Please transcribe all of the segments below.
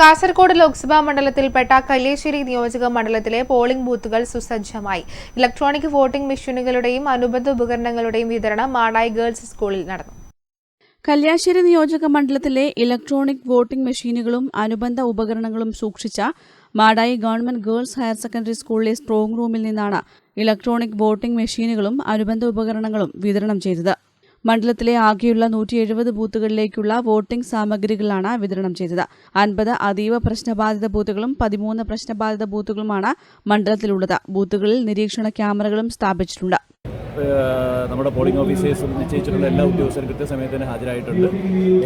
കാസർഗോഡ് ലോക്സഭാ മണ്ഡലത്തിൽപ്പെട്ട കല്ലേശ്ശേരി നിയോജക മണ്ഡലത്തിലെ പോളിംഗ് ബൂത്തുകൾ സുസജ്ജമായി. ഇലക്ട്രോണിക് വോട്ടിംഗ് മെഷീനുകളുടെയും അനുബന്ധ ഉപകരണങ്ങളുടെയും വിതരണം മാടായി ഗേൾസ് സ്കൂളിൽ നടന്നു. കല്യാശ്ശേരി നിയോജക മണ്ഡലത്തിലെ ഇലക്ട്രോണിക് വോട്ടിംഗ് മെഷീനുകളും അനുബന്ധ ഉപകരണങ്ങളും സൂക്ഷിച്ച Madayi government girls higher secondary സ്കൂളിലെ സ്ട്രോങ് റൂമിൽ നിന്നാണ് ഇലക്ട്രോണിക് വോട്ടിംഗ് മെഷീനുകളും അനുബന്ധ ഉപകരണങ്ങളും വിതരണം ചെയ്തത്. മണ്ഡലത്തിലെ ആകെയുള്ള നൂറ്റി എഴുപത് ബൂത്തുകളിലേക്കുള്ള വോട്ടിംഗ് സാമഗ്രികളാണ് വിതരണം ചെയ്തത്. അൻപത് അതീവ പ്രശ്നബാധിത ബൂത്തുകളും പതിമൂന്ന് പ്രശ്നബാധിത ബൂത്തുകളുമാണ് മണ്ഡലത്തിലുള്ളത്. ബൂത്തുകളിൽ നിരീക്ഷണ ക്യാമറകളും സ്ഥാപിച്ചിട്ടുണ്ട്. നമ്മുടെ പോളിംഗ് ഓഫീസേഴ്സും നിശ്ചയിച്ചിട്ടുള്ള എല്ലാ ഉദ്യോഗസ്ഥരും കൃത്യസമയത്തിന് ഹാജരായിട്ടുണ്ട്.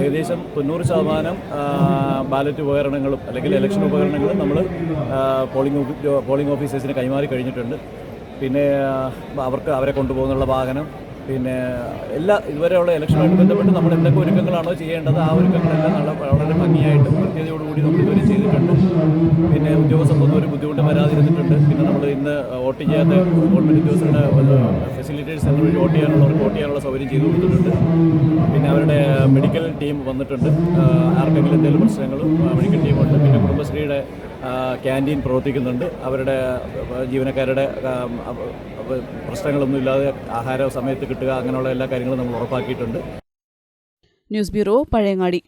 ഏകദേശം തൊണ്ണൂറ് ശതമാനം ബാലറ്റ് ഉപകരണങ്ങളും അല്ലെങ്കിൽ ഇലക്ഷൻ ഉപകരണങ്ങളും നമ്മൾ പോളിംഗ് പോളിംഗ് ഓഫീസേഴ്സിന് കൈമാറി കഴിഞ്ഞിട്ടുണ്ട്. പിന്നെ അവർക്ക് അവരെ കൊണ്ടുപോകുന്നുള്ള വാഹനം പിന്നെ എല്ലാ ഇതുവരെയുള്ള ഇലക്ഷനുമായിട്ട് ബന്ധപ്പെട്ട് നമ്മൾ എന്തൊക്കെ ഒരുക്കങ്ങളാണോ ചെയ്യേണ്ടത് ആ ഒരുക്കങ്ങളെല്ലാം നല്ല വളരെ ഭംഗിയായിട്ട് കൃത്യതയോടുകൂടി നമ്മൾ ഇതുവരെ ചെയ്തിട്ടുണ്ട്. പിന്നെ ഉദ്യോഗസ്ഥർക്കൊന്നും ഒരു ബുദ്ധിമുട്ട് വരാതിരുന്നിട്ടുണ്ട്. പിന്നെ നമ്മൾ ഇന്ന് വോട്ട് ചെയ്യാത്ത ഗവൺമെന്റ് ഉദ്യോഗസ്ഥരുടെ ഫെസിലിറ്റേഴ്സ് എന്ന വഴി വോട്ട് ചെയ്യാനുള്ളവർക്ക് വോട്ട് ചെയ്യാനുള്ള സൗകര്യം ചെയ്തു കൊടുത്തിട്ടുണ്ട്. ടീം വന്നിട്ടുണ്ട്. ആർക്കെങ്കിലും എന്തെങ്കിലും പ്രശ്നങ്ങളും മെഡിക്കൽ ടീമുണ്ട്. പിന്നെ കുടുംബശ്രീയുടെ ക്യാന്റീൻ പ്രവർത്തിക്കുന്നുണ്ട്. അവരുടെ ജീവനക്കാരുടെ പ്രശ്നങ്ങളൊന്നും ഇല്ലാതെ ആഹാരം സമയത്ത് കിട്ടുക അങ്ങനെയുള്ള എല്ലാ കാര്യങ്ങളും നമ്മൾ ഉറപ്പാക്കിയിട്ടുണ്ട്. News bureau Pazhayangadi.